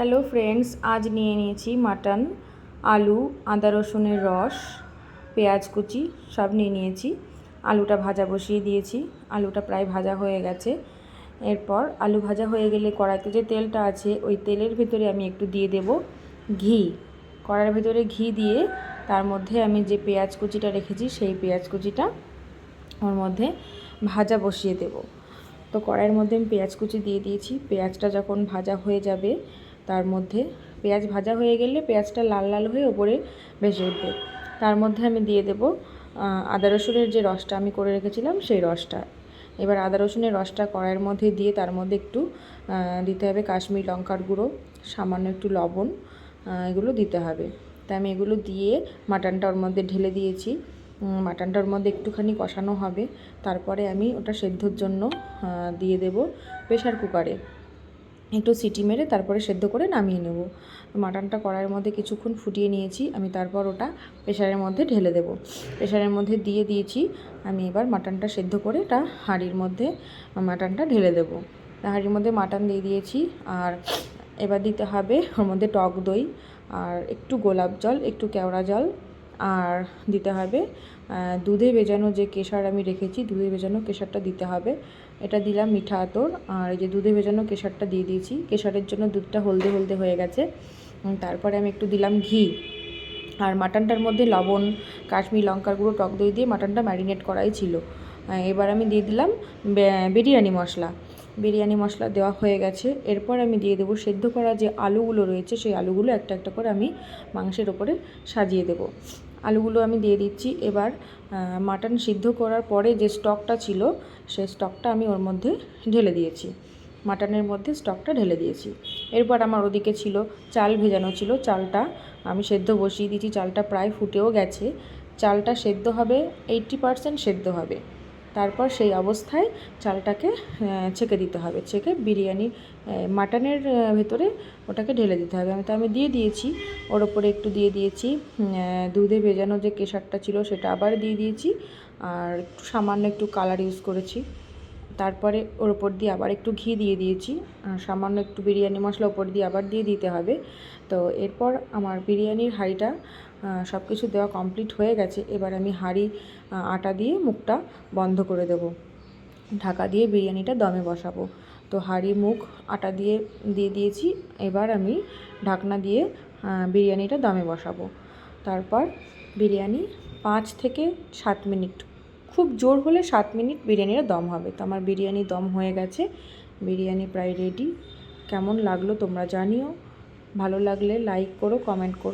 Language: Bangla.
হ্যালো ফ্রেন্ডস, আজ নিয়ে নিয়েছি মাটন, আলু, আদা রসুনের রস, পেঁয়াজ কুচি, সব নিয়ে নিয়েছি। আলুটা ভাজা বসিয়ে দিয়েছি। আলুটা প্রায় ভাজা হয়ে গেছে। এরপর আলু ভাজা হয়ে গেলে কড়াইতে যে তেলটা আছে, ওই তেলের ভেতরে আমি একটু দিয়ে দেব ঘি। কড়াইয়ের ভেতরে ঘি দিয়ে তার মধ্যে আমি যে পেঁয়াজ কুচিটা রেখেছি, সেই পেঁয়াজ কুচিটা ওর মধ্যে ভাজা বসিয়ে দেব। তো কড়াইয়ের মধ্যে আমি পেঁয়াজ কুচি দিয়ে দিয়েছি। পেঁয়াজটা যখন ভাজা হয়ে যাবে তার মধ্যে পেঁয়াজ ভাজা হয়ে গেলে পেঁয়াজটা লাল লাল হয়ে ওপরে ভেসে উঠবে। তার মধ্যে আমি দিয়ে দেব আদা রসুনের যে রসটা আমি করে রেখেছিলাম সেই রসটা। এবার আদা রসুনের রসটা কড়াইয়ের মধ্যে দিয়ে তার মধ্যে একটু দিতে হবে কাশ্মীর লঙ্কার গুঁড়ো, সামান্য একটু লবণ এগুলো দিতে হবে। তাই আমি এগুলো দিয়ে মাটনটা ওর মধ্যে ঢেলে দিয়েছি। মাটনটার মধ্যে একটুখানি কষানো হবে। তারপরে আমি ওটা সেদ্ধর জন্য দিয়ে দেব প্রেশার কুকারে। একটু সিটি মেরে তারপরে সেদ্ধ করে নামিয়ে নেব। মাটনটা কড়াইয়ের মধ্যে কিছুক্ষণ ফুটিয়ে নিয়েছি, আমি তারপর ওটা প্রেশারের মধ্যে ঢেলে দেব। প্রেশারের মধ্যে দিয়ে দিয়েছি, আমি এবার মাটনটা সেদ্ধ করে এটা হাঁড়ির মধ্যে মাটনটা ঢেলে দেব। হাঁড়ির মধ্যে মাটন দিয়ে দিয়েছি, আর এবার দিতে হবে ওর মধ্যে টক দই, আর একটু গোলাপ জল, একটু কেওড়া জল, আর দিতে হবে দুধে ভেজানো যে কেশর আমি রেখেছি, দুধে ভেজানো কেশরটা দিতে হবে। এটা দিলাম মিঠা আতর, আর এই যে দুধে ভেজানো কেশরটা দিয়ে দিয়েছি। কেশরের জন্য দুধটা হলদে হলদে হয়ে গেছে। তারপরে আমি একটু দিলাম ঘি। আর মাটনটার মধ্যে লবণ, কাশ্মীর লঙ্কার গুঁড়ো, টক দই দিয়ে মাটনটা ম্যারিনেট করাই ছিল। এবার আমি দিয়ে দিলাম বিরিয়ানি মশলা। বিরিয়ানি মশলা দেওয়া হয়ে গেছে। এরপর আমি দিয়ে দেবো সেদ্ধ করা যে আলুগুলো রয়েছে, সেই আলুগুলো একটা একটা করে আমি মাংসের ওপরে সাজিয়ে দেবো। আলুগুলো আমি দিয়ে দিচ্ছি। এবার মাটন সিদ্ধ করার পরে যে স্টকটা ছিল সেই স্টকটা আমি ওর মধ্যে ঢেলে দিয়েছি। মাটনের মধ্যে স্টকটা ঢেলে দিয়েছি। এরপর আমার ওদিকে ছিল চাল ভেজানো ছিল। চালটা আমি সেদ্ধ বসিয়ে দিয়েছি। চালটা প্রায় ফুটেও গেছে। চালটা সেদ্ধ হবে এইট্টি পারসেন্ট সেদ্ধ হবে। তারপর সেই অবস্থায় চালটাকে ছেঁকে দিতে হবে। ছেঁকে বিরিয়ানি মাটনের ভেতরে ওটাকে ঢেলে দিতে হবে। আমি তো, আমি দিয়ে দিয়েছি, ওর ওপরে একটু দিয়ে দিয়েছি দুধে ভেজানো যে কেশারটা ছিল সেটা আবার দিয়ে দিয়েছি, আর একটু সামান্য একটু কালার ইউজ করেছি। তারপরে ওর ওপর দিয়ে আবার একটু ঘি দিয়ে দিয়েছি। সামান্য একটু বিরিয়ানি মশলা ওপর দিয়ে আবার দিয়ে দিতে হবে। তো এরপর আমার বিরিয়ানির হাঁড়িটা সব কিছু দেওয়া কমপ্লিট হয়ে গেছে। এবার আমি হাঁড়ি আটা দিয়ে মুখটা বন্ধ করে দেব। ঢাকা দিয়ে বিরিয়ানিটা দমে বসাবো। তো হাঁড়ি, মুখ, আটা দিয়ে দিয়ে দিয়েছি। এবার আমি ঢাকনা দিয়ে বিরিয়ানিটা দমে বসাবো। তারপর বিরিয়ানি পাঁচ থেকে সাত মিনিট খুব জোর হলে সাত মিনিট বিরিয়ানির দম হবে। তো আমার বিরিয়ানি দম হয়ে গেছে। বিরিয়ানি প্রায় রেডি কেমন লাগল তোমরা জানিও। ভালো লাগলে লাইক করো কমেন্ট করো।